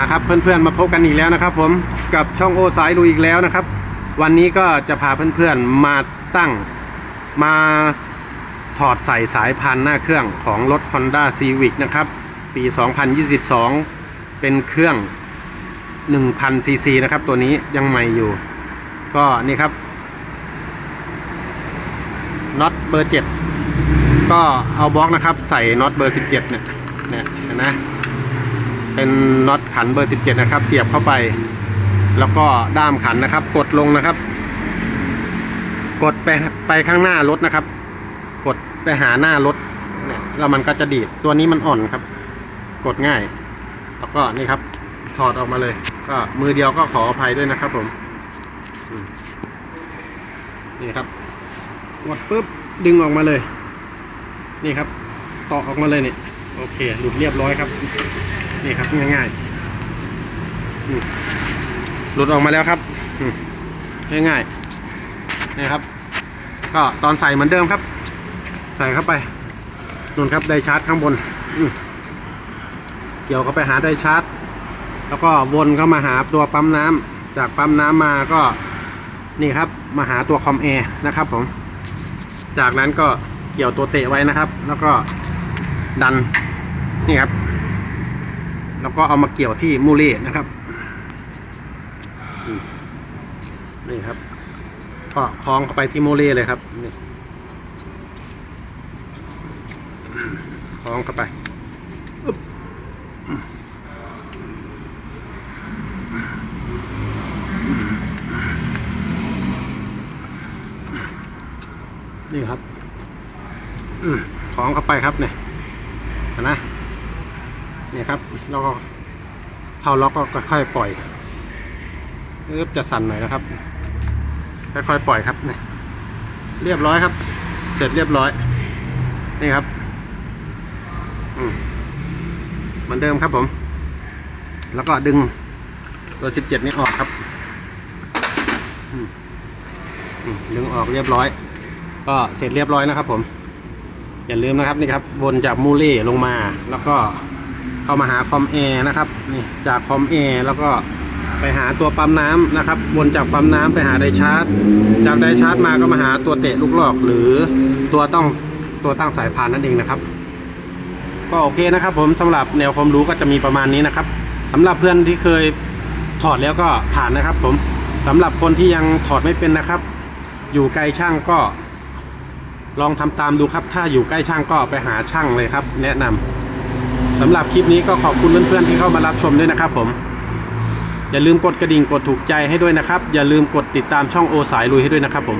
นะครับเพื่อนๆมาพบกันอีกแล้วนะครับ ผมกับช่องโอสายลุยอีกแล้วนะครับ วันนี้ก็จะพาเพื่อนๆมาตั้งมาถอดใส่สายพานหน้าเครื่องของรถ Honda Civic นะครับ ปี 2022 เป็นเครื่อง 1,000 ซีซีนะครับ ตัวนี้ยังใหม่อยู่ ก็นี่ครับน็อตเบอร์ 7 ก็เอาบล็อกนะครับ ใส่น็อตเบอร์ 17 เนี่ยเนี่ยเห็นไหม เป็นน็อตขันเบอร์ 17 นะครับ เสียบเข้าไป แล้วก็ด้ามขันนะครับ กดลงนะครับ กดไปไปข้างหน้ารถนะครับ กดไปหาหน้ารถเนี่ยแล้วมันก็จะดีดตัวนี้มันอ่อนครับ กดง่าย แล้วก็นี่ครับถอดออกมาเลย ก็มือเดียวก็ขออภัยด้วยนะครับผมอืมนี่ครับ กดปุ๊บดึงออกมาเลย นี่ครับต่อออกมาเลยเนี่ย โอเคหลุดเรียบร้อยครับ นี่ครับง่ายๆหลุดออกมาแล้วครับง่ายๆนี่ครับ ก็ตอนใส่เหมือนเดิมครับ ใส่เข้าไปนู่นครับไดชาร์จข้างบนเกี่ยวเข้าไปหาไดชาร์จ แล้วก็วนเข้ามาหาตัวปั๊มน้ำจากปั๊มน้ำมาก็นี่ครับมาหาตัวคอมแอร์นะครับผมจากนั้นก็เกี่ยวตัวเตะไว้นะครับ แล้วก็ ดันนี่ครับ แล้วก็เอามาเกี่ยวที่มูเล่นะครับนี่ครับก็คล้องเข้าไปที่มูเล่เลยครับนี่คล้องเข้าไปนี่ครับอืมคล้องเข้าไปครับเนี่ย นไหมเนี่ยครับแล้วก็เข้าล็อกก็ค่อยปล่อยเอ๊บจะสั่นหน่อยนะครับ ค่อยๆปล่อยครับเนี่ยเรียบร้อยครับ เสร็จเรียบร้อย นี่ครับอืเหมือนเดิมครับผม แล้วก็ดึงตัวสิบเจ็ดนี้ออกครับอือดึงออกเรียบร้อย ก็เสร็จเรียบร้อยนะครับผม อย่าลืมนะครับนี่ครับวนจากมูเล่ลงมา แล้วก็เข้ามาหาคอมแอร์นะครับนี่จากคอมแอร์แล้วก็ไปหาตัวปั๊มน้ำนะครับ วนจากปั๊มน้ำไปหาไดชาร์จ จากไดชาร์จมาก็มาหาตัวเตะลูกหลอก หรือตัวต้องตัวตั้งสายพานนั่นเองนะครับ ก็โอเคนะครับ ผมสำหรับแนวความรู้ก็จะมีประมาณนี้นะครับสำหรับเพื่อนที่เคยถอดแล้วก็ผ่านนะครับ ผมสำหรับคนที่ยังถอดไม่เป็นนะครับ อยู่ไกลช่างก็ ลองทำตามดูครับ ถ้าอยู่ใกล้ช่างก็ไปหาช่างเลยครับ แนะนำสำหรับคลิปนี้ก็ขอบคุณเพื่อนๆที่เข้ามารับชมด้วยนะครับผม อย่าลืมกดกระดิ่งกดถูกใจให้ด้วยนะครับ อย่าลืมกดติดตามช่องโอสายลุยให้ด้วยนะครับผม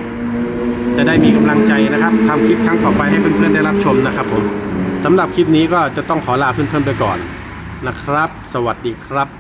จะได้มีกำลังใจนะครับทำคลิปครั้งต่อไปให้เพื่อนๆได้รับชมนะครับผมสำหรับคลิปนี้ก็จะต้องขอลาเพื่อนๆไปก่อนนะครับ สวัสดีครับ